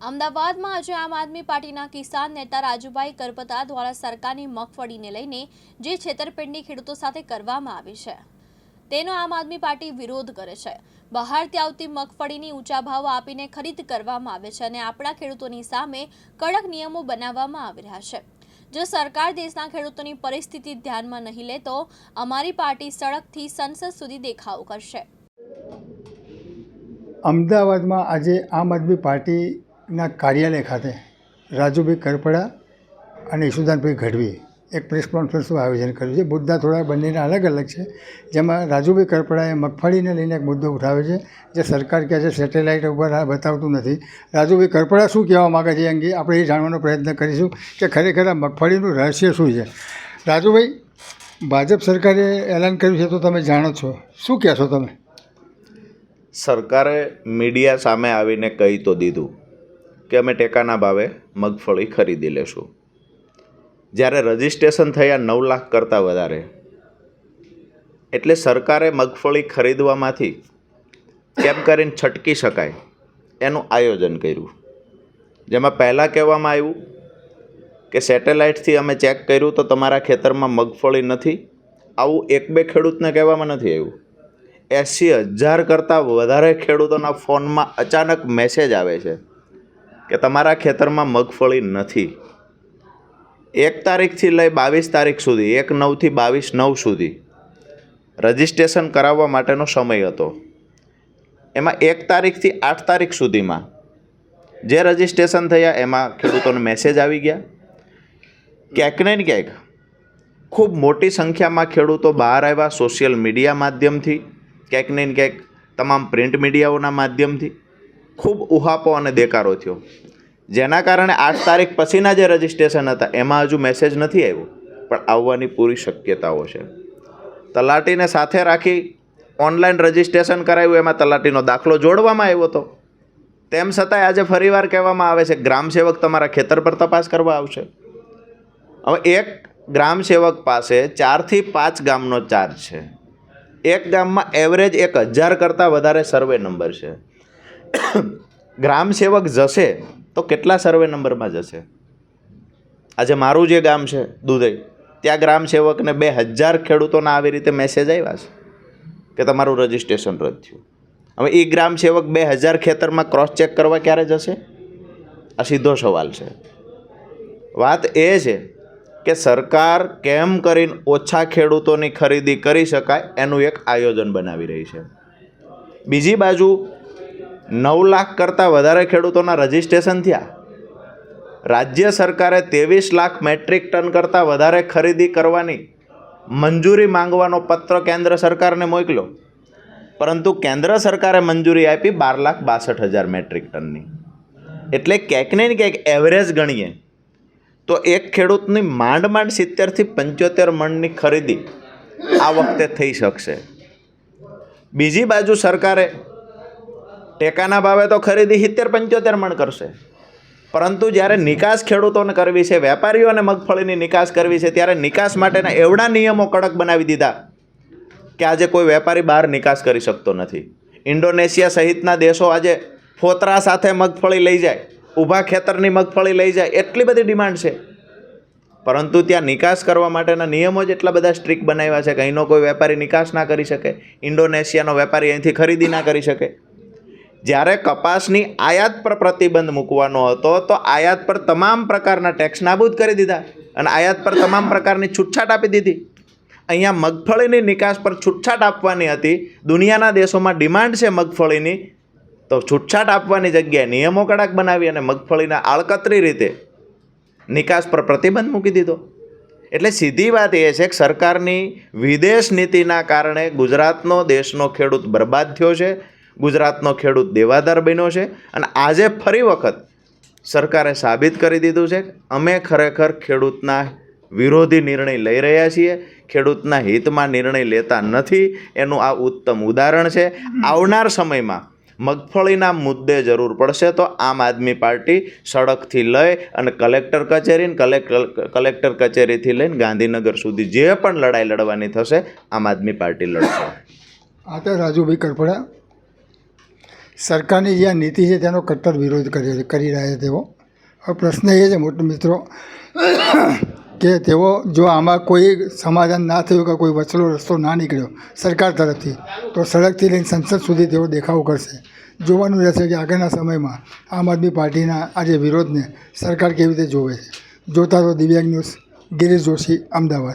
અમદાવાદમાં આજે આમ આદમી પાર્ટીના કિસાન નેતા રાજુભાઈ કરપતા દ્વારા સરકારની મગફળીને લઈને જે છેતરપિંડી ખેડૂતો સાથે કરવામાં આવી છે, તેનો આમ આદમી પાર્ટી વિરોધ કરે છે. બહારથી આવતી મગફળીની ઊંચા ભાવ આપીને ખરીદ કરવામાં આવે છે અને આપણા ખેડૂતોની સામે કડક નિયમો બનાવવામાં આવી રહ્યા છે. જો સરકાર દેશના ખેડૂતોની પરિસ્થિતિ ધ્યાનમાં નહીં લે તો અમારી પાર્ટી સડકથી સંસદ સુધી દેખાવો કરશે. અમદાવાદમાં આજે આમ આદમી પાર્ટીના કાર્યાલય ખાતે રાજુભાઈ કરપડા અને ઈશુદાનભાઈ ગઢવી એક પ્રેસ કોન્ફરન્સનું આયોજન કર્યું છે. મુદ્દા થોડા બંનેના અલગ અલગ છે. જેમાં રાજુભાઈ કરપડાએ મગફળીને લઈને એક મુદ્દો ઉઠાવ્યો છે, જે સરકાર કહે છે સેટેલાઇટ ઉપર આ બતાવતું નથી. રાજુભાઈ કરપડા શું કહેવા માગે છે અંગે આપણે એ જાણવાનો પ્રયત્ન કરીશું કે ખરેખર આ મગફળીનું રહસ્ય શું છે. રાજુભાઈ, ભાજપ સરકારે એલાન કર્યું છે તો તમે જાણો છો. શું કહેશો તમે? સરકારે મીડિયા સામે આવીને કહી તો દીધું. કે અમે ટેકાના ભાવે મગફળી ખરીદી લેશું. જ્યારે રજિસ્ટ્રેશન થયા નવ લાખ કરતાં વધારે, એટલે સરકારે મગફળી ખરીદવામાંથી કેમ કરીને છટકી શકાય એનું આયોજન કર્યું. જેમાં પહેલાં કહેવામાં આવ્યું કે સેટેલાઇટથી અમે ચેક કર્યું તો તમારા ખેતરમાં મગફળી નથી. આવું એક બે ખેડૂતને કહેવામાં નથી આવ્યું. એંસી હજાર કરતાં વધારે ખેડૂતોના ફોનમાં અચાનક મેસેજ આવે છે કે તમારા ખેતરમાં મગફળી નથી. એક તારીખથી લઈ બાવીસ તારીખ સુધી, એક નવથી બાવીસ નવ સુધી રજિસ્ટ્રેશન કરાવવા માટેનો સમય હતો. એમાં એક તારીખથી આઠ તારીખ સુધીમાં જે રજિસ્ટ્રેશન થયા, એમાં ખેડૂતોને મેસેજ આવી ગયા. ક્યાંક ને ક્યાંક ખૂબ મોટી સંખ્યામાં ખેડૂતો બહાર આવ્યા સોશિયલ મીડિયા માધ્યમથી, ક્યાંક ને ક્યાંક તમામ પ્રિન્ટ મીડિયાઓના માધ્યમથી. ખૂબ ઉહાપો અને દેકારો થયો. જેના કારણે આઠ તારીખ પછીના જે રજિસ્ટ્રેશન હતા, એમાં હજુ મેસેજ નથી આવ્યો, પણ આવવાની પૂરી શક્યતાઓ છે. તલાટીને સાથે રાખી ઓનલાઈન રજિસ્ટ્રેશન કરાવ્યું એમાં તલાટીનો દાખલો જોડવામાં આવ્યો હતો. તેમ છતાંય આજે ફરીવાર કહેવામાં આવે છે, ગ્રામ સેવક તમારા ખેતર પર તપાસ કરવા આવશે. હવે એક ગ્રામ સેવક પાસે ચારથી પાંચ ગામનો ચાર્જ છે. એક ગામમાં એવરેજ એક હજાર કરતાં વધારે સર્વે નંબર છે. ગ્રામ સેવક જશે તો કેટલા સર્વે નંબરમાં જશે? આજે મારું જે ગામ છે, દુધઈ, ત્યાં ગ્રામ સેવકને બે હજાર ખેડૂતોના આવી રીતે મેસેજ આવ્યા છે કે તમારું રજિસ્ટ્રેશન રદ થયું. હવે એ ગ્રામ સેવક બે હજાર ખેતરમાં ક્રોસ ચેક કરવા ક્યારે જશે? આ સીધો સવાલ છે. વાત એ છે કે સરકાર કેમ કરીને ઓછા ખેડૂતોની ખરીદી કરી શકાય? એનું એક આયોજન બનાવી રહી છે. બીજી બાજુ નવ લાખ કરતાં વધારે ખેડૂતોના રજિસ્ટ્રેશન થયા. રાજ્ય સરકારે ત્રેવીસ લાખ મેટ્રિક ટન કરતાં વધારે ખરીદી કરવાની મંજૂરી માંગવાનો પત્ર કેન્દ્ર સરકારને મોકલ્યો. પરંતુ કેન્દ્ર સરકારે મંજૂરી આપી બાર લાખ બાસઠ હજાર મેટ્રિક ટનની. એટલે ક્યાંક ને ક્યાંક એવરેજ ગણીએ. તો એક ખેડૂતની માંડ માંડ સિત્તેરથી પંચોતેર મણની ખરીદી આ વખતે થઈ શકશે. બીજી બાજુ સરકારે ટેકાના ભાવે તો ખરીદી સિત્તેર પંચોતેર મણ કરશે. પરંતુ જ્યારે નિકાસ ખેડૂતોને કરવી છે વેપારીઓને મગફળીની નિકાસ કરવી છે, ત્યારે નિકાસ માટેના એવડા નિયમો કડક બનાવી દીધા કે આજે કોઈ વેપારી બહાર નિકાસ કરી શકતો નથી. ઇન્ડોનેશિયા સહિતના દેશો આજે ફોતરા સાથે મગફળી લઈ જાય, ઊભા ખેતરની મગફળી લઈ જાય, એટલી બધી ડિમાન્ડ છે. પરંતુ ત્યાં નિકાસ કરવા માટેના નિયમો જ એટલા બધા સ્ટ્રિક્ટ બનાવ્યા છે કે અહીંનો કોઈ વેપારી નિકાસ ના કરી શકે, ઇન્ડોનેશિયાનો વેપારી અહીંથી ખરીદી ના કરી શકે. જ્યારે કપાસની આયાત પર પ્રતિબંધ મૂકવાનો હતો, તો આયાત પર તમામ પ્રકારના ટેક્સ નાબૂદ કરી દીધા અને આયાત પર તમામ પ્રકારની છૂટછાટ આપી દીધી. અહીંયા મગફળીની નિકાસ પર છૂટછાટ આપવાની હતી. દુનિયાના દેશોમાં ડિમાન્ડ છે મગફળીની. તો છૂટછાટ આપવાની જગ્યાએ નિયમો કડક બનાવી અને મગફળીના આળકતરી રીતે નિકાસ પર પ્રતિબંધ મૂકી દીધો. એટલે સીધી વાત એ છે કે સરકારની વિદેશ નીતિના કારણે ગુજરાતનો દેશનો ખેડૂત બરબાદ થયો છે. ગુજરાતનો ખેડૂત દેવાદાર બન્યો છે અને આજે ફરી વખત સરકારે સાબિત કરી દીધું છે અમે ખરેખર ખેડૂતના વિરોધી નિર્ણય લઈ રહ્યા છીએ, ખેડૂતના હિતમાં નિર્ણય લેતા નથી એનું આ ઉત્તમ ઉદાહરણ છે. આવનાર સમયમાં મગફળીના મુદ્દે જરૂર પડશે તો આમ આદમી પાર્ટી સડકથી લઈ અને કલેક્ટર કચેરી કલેક્ટર કચેરીથી લઈને ગાંધીનગર સુધી જે પણ લડાઈ લડવાની થશે, આમ આદમી પાર્ટી લડશે. આ તો રાજુભાઈ કરપડા સરકારની જે આ નીતિ છે તેનો કટ્ટર વિરોધ કર્યો છે કરી રહ્યા છે તેઓ. હવે પ્રશ્ન એ છે, મોટો મિત્રો, કે તેઓ જો આમાં કોઈ સમાધાન ના થયું કે કોઈ વચલો રસ્તો ના નીકળ્યો સરકાર તરફથી, તો સડકથી લઈને સંસદ સુધી તેઓ દેખાવો કરશે. જોવાનું રહેશે કે આગળના સમયમાં આમ આદમી પાર્ટીના આ જે વિરોધને સરકાર કેવી રીતે જોવે છે. જોતા રહો દિવ્યાંગ ન્યૂઝ, ગિરીશ જોશી, અમદાવાદ.